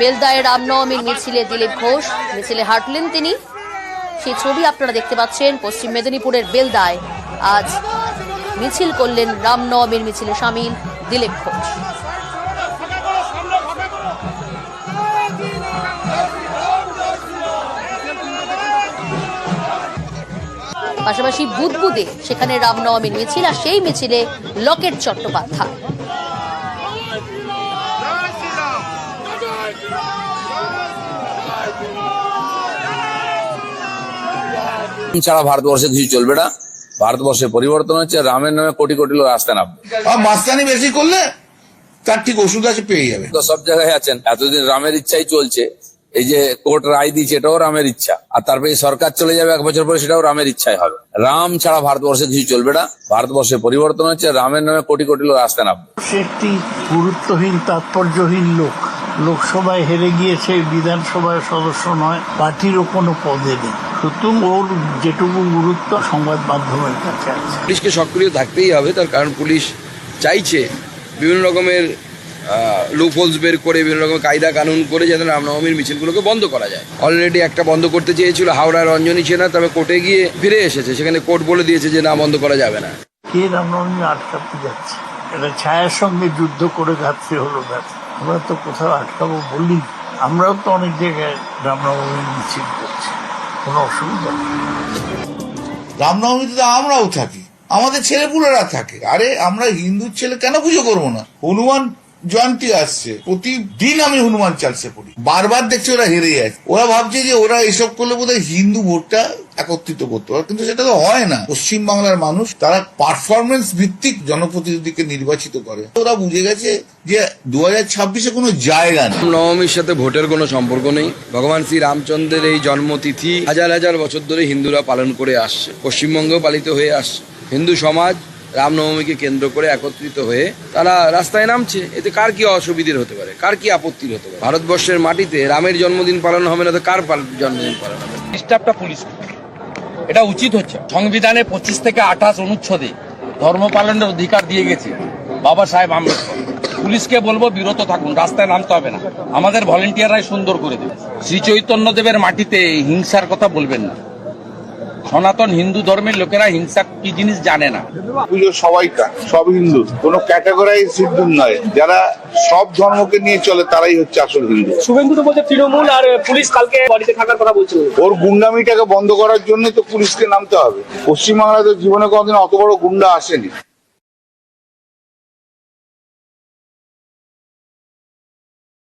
বেলদায় রামনবমীর মিছিলে দিলীপ ঘোষ, মিছিলে হাঁটলেন তিনি। সেই ছবি আপনারা দেখতে পাচ্ছেন, পশ্চিম মেদিনীপুরের বেলদায়। আজ মিছিল করলেন রামনবমীর মিছিলে সামিল দিলীপ ঘোষ। পাশাপাশি বুদবুদে সেখানে রামনবমীর মিছিল আর সেই মিছিলে লকেট চট্টোপাধ্যায়। ছাড়া ভারতবর্ষে কিছু চলবে না। ভারতবর্ষে পরিবর্তন হচ্ছে রামের নামে কোটি কোটি লোক নামবে। আর মাস্তানি বেশি করলে তার ঠিক ওষুধ আছে পেয়ে যাবে। তো সব জায়গায় আছেন। এতদিন রামের ইচ্ছাই চলছে এই যে কোর্ট রায় দিয়েছে এটাও রামের ইচ্ছা। আর তারপরে সরকার চলে যাবে এক বছর পরে সেটাও রামের ইচ্ছাই হবে। রাম ছাড়া ভারতবর্ষে কিছু চলবে না। ভারতবর্ষে পরিবর্তন হচ্ছে রামের নামে কোটি কোটি লোক রাস্তায় নামবে। একটি গুরুত্বহীন তাৎপর্যহীন লোক। লোকসভায় হেরে গিয়েছে বিধানসভায় সদস্য নয় পার্টিরও কোনো পদে নেই। সুতরাং ওর যেটুকু গুরুত্ব সংবাদ মাধ্যমের কাছে আছে। পুলিশকে সক্রিয় থাকতেই হবে তার কারণ পুলিশ চাইছে বিভিন্ন রকমের লুপোলস বের করে বিভিন্ন রকম কায়দা কানুন করে যাতে রামনবমীর মিছিলগুলোকে বন্ধ করা যায়। অলরেডি একটা বন্ধ করতে চেয়েছিল হাওড়া রঞ্জনী সেনা তবে কোর্টে গিয়ে ফিরে এসেছে। সেখানে কোর্ট বলে দিয়েছে যে না বন্ধ করা যাবে না। কে রামনবমী আটকাতে যাচ্ছে? এটা ছায়ার সঙ্গে যুদ্ধ করে ঘাটতে হলো ব্যাস। আমরা তো কোথাও আটকাবো বলি আমরাও তো অনেক জায়গায় রামনবমী মিছিল করছি। কোনো অসুবিধা নেই। রামনবমীতে তো আমরাও থাকি। আমাদের ছেলেপুলেরা থাকে। আরে আমরা হিন্দুর ছেলে কেন পুজো করব না? হনুমান জয়ন্তী আসছে, প্রতিদিন আমি হনুমান চালসে পড়ি। বারবার দেখছি ওরা হেরে যায়। ওরা ভাবছে যে ওরা এসব করলে বোধহয় হিন্দু ভোটটা একত্রিত করতে পারে কিন্তু সেটা তো হয় না। পশ্চিম বাংলার মানুষ, তারা পারফরমেন্স ভিত্তিক জনপ্রতিনিধিকে নির্বাচিত করে। ওরা বুঝে গেছে যে দু হাজার ছাব্বিশে কোনো জায়গা নেই। নবমীর সাথে ভোটের কোনো সম্পর্ক নেই। ভগবান শ্রী রামচন্দ্রের এই জন্মতিথি হাজার হাজার বছর ধরে হিন্দুরা পালন করে আসছে। পশ্চিমবঙ্গেও পালিত হয়ে আসছে। হিন্দু সমাজ রামনবমীকে কেন্দ্র করে একত্রিত হয়ে তারা রাস্তায় নামছে। এতে কার কি অসুবিধের হতে পারে? কার কি আপত্তির হতে পারে? ভারতবর্ষের মাটিতে রামের জন্মদিন পালন হবে না, তো কার জন্মদিন পালন হবে? ডিস্টার্বটা পুলিশ। এটা উচিত হচ্ছে। সংবিধানে পঁচিশ থেকে আঠাশ অনুচ্ছেদে ধর্ম পালনের অধিকার দিয়ে গেছে বাবা সাহেব আম্বেদকর। পুলিশকে বলব, বিরত থাকুন, রাস্তায় নামতে হবে না। আমাদের ভলেন্টিয়াররাই সুন্দর করে দেবে। শ্রী চৈতন্যদেবের মাটিতে হিংসার কথা বলবেন না। সনাতন হিন্দু ধর্মের লোকেরা হিংসা কি জিনিস জানে না? পুজো সবাইটা সব হিন্দু। কোনো ক্যাটাগরাইজ হিন্দু নয়। যারা সব ধর্মকে নিয়ে চলে তারাই হচ্ছে আসল হিন্দু। শুভেন্দু তো বলছে তৃণমূল আর পুলিশ কালকে বাড়িতে থাকার কথা বলছে ওর গুন্ডামিটাকে বন্ধ করার জন্য তো পুলিশকে নামতে হবে। পশ্চিমবাংলায় তো জীবনে কোনোদিন অত বড় গুন্ডা আসেনি।